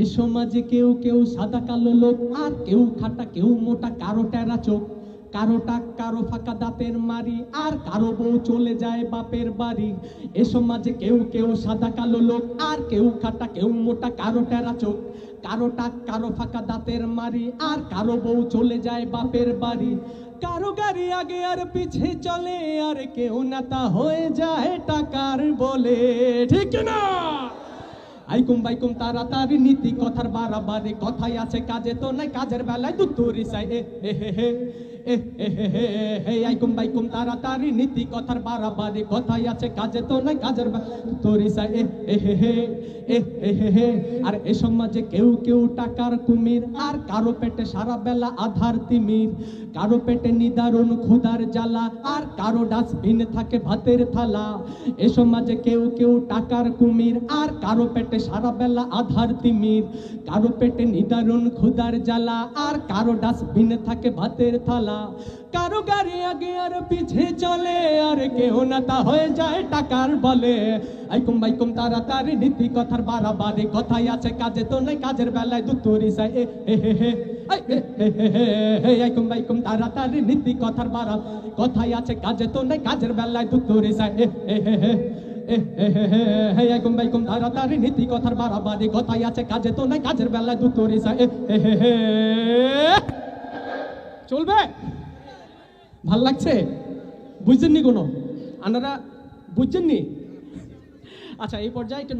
এ সমাজে কেউ কেউ সাদা কালো লোক, আর কেউ খাটা, কেউ মোটা, কারও টেরা চোখ। কারও টাক, কারও ফাঁকা দাঁতের মারি আর কারও বউ চলে যায় বাপের বাড়ি। এ সমাজে কেউ কেউ সাদা কালো লোক, আর কেউ খাটা, কেউ মোটা, কারও টেরা চোখ। কারও টাক, কারও ফাঁকা দাঁতের মারি আর কারও বউ চলে যায় বাপের বাড়ি। কারও গাড়ি আগে আর পিছে চলে, আর কেউ নেতা হয়ে যায় টাকার বলে। ঠিক না আইকুম বাইকুম তাড়াতাড়ি, নীতি কথার বারাবারি। কথাই আছে কাজে তো নাই, কাজের বেলায় দুতুরি সাই এ হে হে। হে হে হে আইকুম বাইকুম তাড়াতাড়ি নীতি কথার বাড়াবাড়ি কথাই আছে কাজে তো নাই কাজের দুতুরি এ হে হে এ হে হে আর এ সমাজে কেউ কেউ টাকার কুমির আর কারও পেটে সারা বেলা আধার তিমির কারও পেটে নিদারুণ ক্ষুধার জ্বালা আর কারও ডাস্টবিন থাকে ভাতের থালা এ সমাজে কেউ কেউ টাকার কুমির আর কারও পেটে সারা বেলা আধার তিমির কারও পেটে নিদারুণ ক্ষুধার জ্বালা আর কারও ডাস্টবিন থাকে ভাতের থালা কারও গাড়ি আগে আর পিছে চলে আর কেউ নেতা হয়ে যায় টাকার বলে আইকুম বাইকুম তাড়াতাড়ি নীতি কথার বাড়াবাড়ি কথাই আছে কাজে তো নাই কাজের বেলায় দুতুরি সাই এ হে হে হে আইকুম বাইকুম তাড়াতাড়ি নীতি কথার বাড়া কথাই আছে কাজে তো নাই কাজের বেলায় দুতুরি সাই এ হে হে হে নীতি কথার বাড়াবাড়ি কথাই আছে কাজে তো নাই কাজের বেলায় দুতুরি সাই এ হে হে হে চলবে? ভালো লাগছে? বুঝছেন নি কোনো? আপনারা বুঝছেন নি আচ্ছা এই পর্যায়ে একটু